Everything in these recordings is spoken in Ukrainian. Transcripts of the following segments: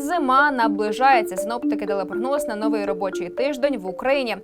Зима наближається. Синоптики дали прогноз на новий робочий тиждень в Україні.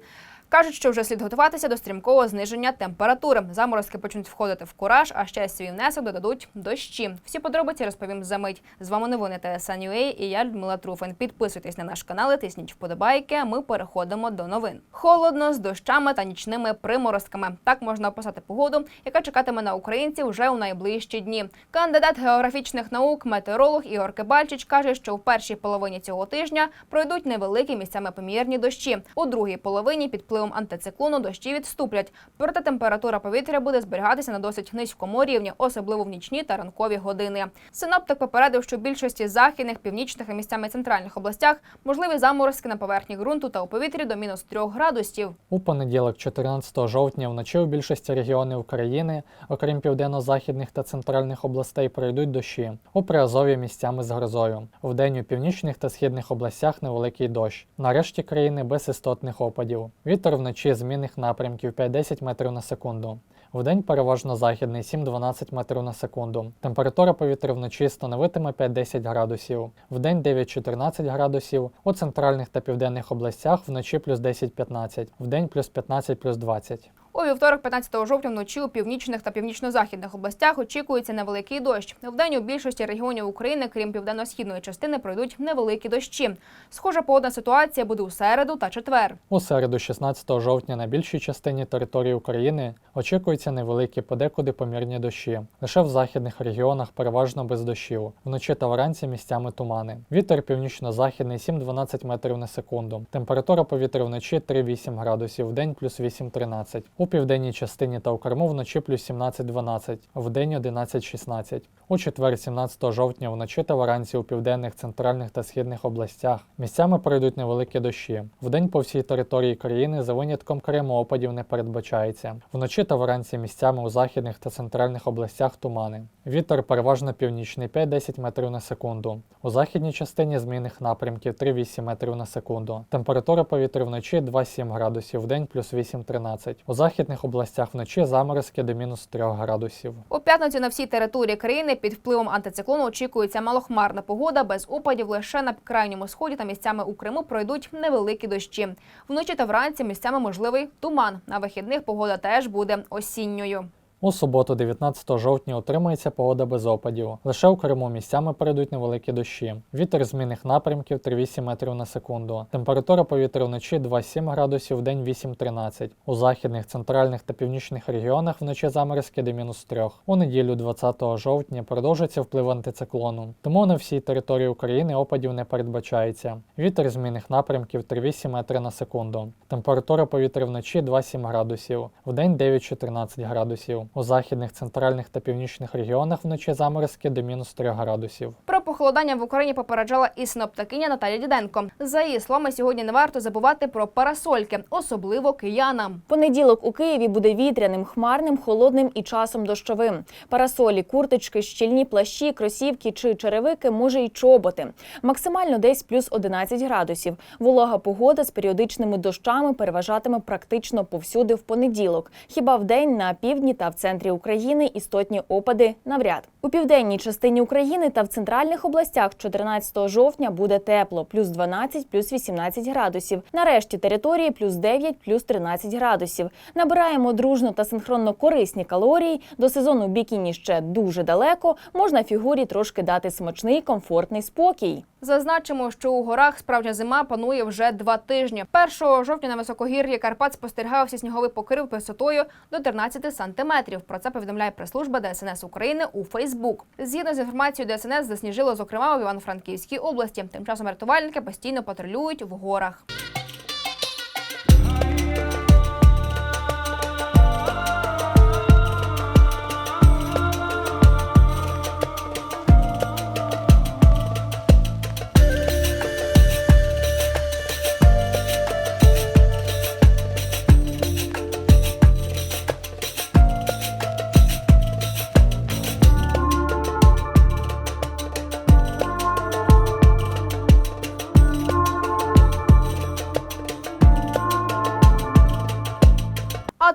Кажуть, що вже слід готуватися до стрімкого зниження температури. Заморозки почнуть входити в кураж, а ще свій внесок додадуть дощі. Всі подробиці розповім за мить. З вами новини ТСН.UA і я Людмила Труфин. Підписуйтесь на наш канал, і тисніть вподобайки. Ми переходимо до новин. Холодно з дощами та нічними приморозками. Так можна описати погоду, яка чекатиме на українців вже у найближчі дні. Кандидат географічних наук, метеоролог Ігор Кибальчич каже, що в першій половині цього тижня пройдуть невеликі місцями помірні дощі. У другій половині під впливом антициклону дощі відступлять. Проте температура повітря буде зберігатися на досить низькому рівні, особливо в нічні та ранкові години. Синоптик попередив, що в більшості західних, північних і місцями центральних областях можливі заморозки на поверхні ґрунту та у повітрі до мінус 3 градусів. У понеділок, 14 жовтня, вночі у більшості регіонів України, окрім південно-західних та центральних областей, пройдуть дощі. У Приазов'ї місцями з грозою. Вдень у північних та східних областях невеликий дощ. Нарешті країни без істотних опадів. Вітер вночі змінних напрямків 5-10 метрів на секунду. Вдень переважно західний 7-12 метрів на секунду. Температура повітря вночі становитиме 5-10 градусів. Вдень 9-14 градусів. У центральних та південних областях вночі плюс 10-15, вдень плюс 15 плюс 20. У вівторок, 15 жовтня, вночі у північних та північно-західних областях очікується невеликий дощ. Вдень у більшості регіонів України, крім південно-східної частини, пройдуть невеликі дощі. Схожа погодна ситуація буде у середу та четвер. У середу, 16 жовтня, на більшій частині території України очікуються невеликі подекуди помірні дощі. Лише в західних регіонах переважно без дощів. Вночі та вранці місцями тумани. Вітер північно-західний 7-12 метрів на секунду. Температура повітря вночі 3-8 градусів, вдень плюс 8-13. У південній частині та у Криму вночі плюс 17-12, вдень 11-16. У четвер, 17 жовтня, вночі та вранці у південних, центральних та східних областях місцями пройдуть невеликі дощі. Вдень по всій території країни за винятком Криму опадів не передбачається. Вночі та вранці місцями у західних та центральних областях тумани. Вітер переважно північний 5-10 метрів на секунду. У західній частині змінних напрямків 3-8 метрів на секунду. Температура повітря вночі 2-7 градусів, вдень плюс 8-13. У західних областях вночі заморозки до мінус 3 градусів. У п'ятницю на всій території країни під впливом антициклону очікується малохмарна погода без опадів. Лише на крайньому сході та місцями у Криму пройдуть невеликі дощі. Вночі та вранці місцями можливий туман. На вихідних погода теж буде осінньою. У суботу, 19 жовтня, отримається погода без опадів. Лише у Криму місцями перейдуть невеликі дощі. Вітер змінних напрямків 3-8 метрів на секунду. Температура повітря вночі 2-7 градусів, вдень 8-13. У західних, центральних та північних регіонах вночі заморозки до мінус 3. У неділю, 20 жовтня, продовжиться вплив антициклону. Тому на всій території України опадів не передбачається. Вітер змінних напрямків 3-8 метри на секунду. Температура повітря вночі 2-7 градусів, вдень 9-14 градусів. У західних, центральних та північних регіонах вночі заморозки до мінус 3 градусів. Про похолодання в Україні попереджала і синоптикиня Наталія Діденко. За її словами, сьогодні не варто забувати про парасольки, особливо киянам. Понеділок у Києві буде вітряним, хмарним, холодним і часом дощовим. Парасолі, курточки, щільні плащі, кросівки чи черевики, може й чоботи. Максимально десь плюс 11 градусів. Волога погода з періодичними дощами переважатиме практично повсюди в понеділок. Хіба вдень на півдні та в центрі України істотні опади навряд. У південній частині України та в центральних областях 14 жовтня буде тепло, плюс 12, плюс 18 градусів. Нарешті території плюс 9, плюс 13 градусів. Набираємо дружно та синхронно корисні калорії. До сезону бікіні ще дуже далеко. Можна фігурі трошки дати смачний, комфортний спокій. Зазначимо, що у горах справжня зима панує вже два тижні. 1 жовтня на високогір'ї Карпат спостерігався сніговий покрив висотою до 13 сантиметрів. Про це повідомляє прес-служба ДСНС України у Фейсбук. Згідно з інформацією ДСНС, засніжило зокрема в Івано-Франківській області. Тим часом рятувальники постійно патрулюють в горах.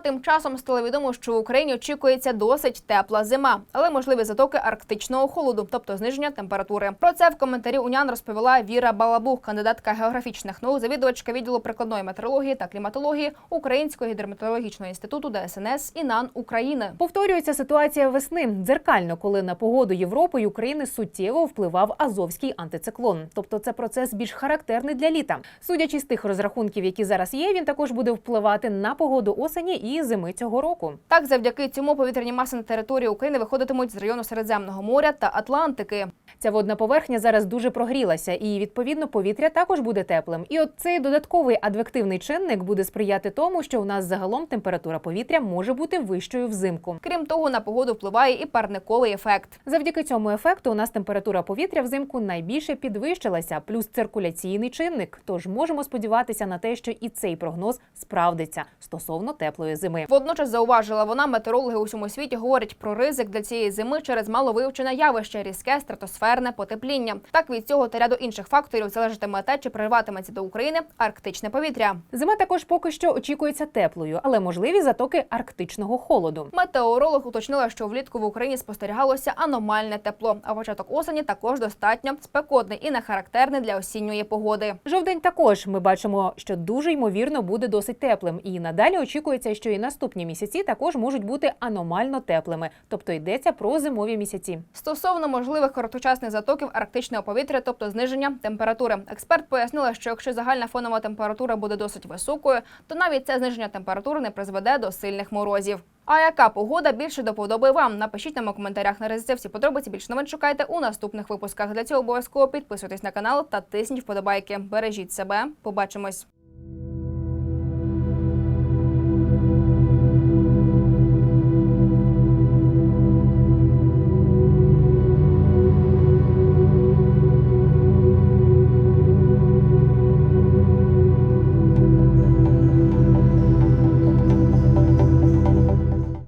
Тим часом стало відомо, що в Україні очікується досить тепла зима, але можливі затоки арктичного холоду, тобто зниження температури. Про це в коментарі УНЯН розповіла Віра Балабух, кандидатка географічних наук, завідувачка відділу прикладної метеорології та кліматології Українського гідрометеорологічного інституту ДСНС ІНАН України. Повторюється ситуація весни дзеркально, коли на погоду Європи і України суттєво впливав азовський антициклон. Тобто це процес більш характерний для літа. Судячи з тих розрахунків, які зараз є, він також буде впливати на погоду осені і зими цього року. Так, завдяки цьому повітряні маси на території України виходитимуть з району Середземного моря та Атлантики. Ця водна поверхня зараз дуже прогрілася, і відповідно повітря також буде теплим. І от цей додатковий адвективний чинник буде сприяти тому, що у нас загалом температура повітря може бути вищою взимку. Крім того, на погоду впливає і парниковий ефект. Завдяки цьому ефекту у нас температура повітря взимку найбільше підвищилася, плюс циркуляційний чинник. Тож можемо сподіватися на те, що і цей прогноз справдиться стосовно теплої зими. Водночас зауважила вона, метеорологи у всьому світі говорять про ризик для цієї зими через маловивчене явище різке стратосферне потепління. Так від цього та ряду інших факторів залежатиме те, чи прориватиметься до України арктичне повітря. Зима також поки що очікується теплою, але можливі затоки арктичного холоду. Метеоролог уточнила, що влітку в Україні спостерігалося аномальне тепло, а початок осені також достатньо спекотний і не характерний для осінньої погоди. Жовдень також ми бачимо, що дуже ймовірно буде досить теплим, і надалі очікується, що і наступні місяці також можуть бути аномально теплими, тобто йдеться про зимові місяці. Стосовно можливих короткочасних затоків арктичного повітря, тобто зниження температури, експерт пояснила, що якщо загальна фонова температура буде досить високою, то навіть це зниження температури не призведе до сильних морозів. А яка погода більше до вам? Напишіть нам у коментарях. Наразі це всі подробиці більше новин шукайте у наступних випусках. Для цього обов'язково підписуйтесь на канал та тисніть вподобайки. Бережіть себе. Побачимось.